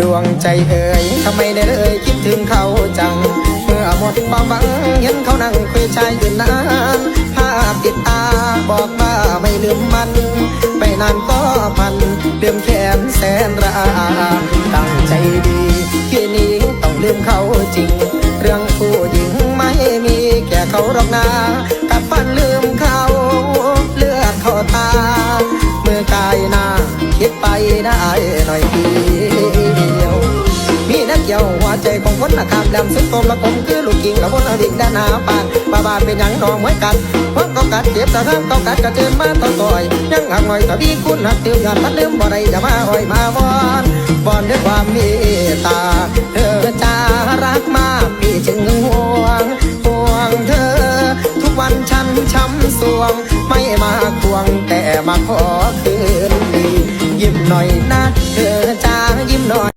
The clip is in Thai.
ดวงใจเอ่ยทำไมได้เลยคิดถึงเขาจัง เมื่อหมดความหวังเห็นเขานั่งคุยชายอยู่นานภาพติดตาบอกว่าไม่ลืมมัน ไปนานก็พันเลืมแขนแสนระอาตั้งใจดีคืนนี้ต้องลืมเขาจริง เรื่องผู้หญิงไม่มีแก่เขาหรอกนากัดฟันลืมเขาเลือดเขาตา เมื่อกายน้าคิดไปได้หน่อยดี ใจของคนละคำดำสุดโทมและคงคือลูกยิงละบนอดีตด้านหน้าปานบาบาเป็นยังนองเหมือนกันพวกเขากัดเจ็บสะท้ำเขากัดกระเจิมมาต่อต่อย ยังหักหน่อยตะบีคุณหักเติวยอดพัดลืมบ่อใดจะมาอ้อยมาวอนบอนด้วยความเมตตาเธอจ้ารักมากพี่จึงห่วงห่วงเธอ ทุกวันฉันช้ำสวง ไม่มาควงแต่มาขอคืนดียิ้มหน่อยนะ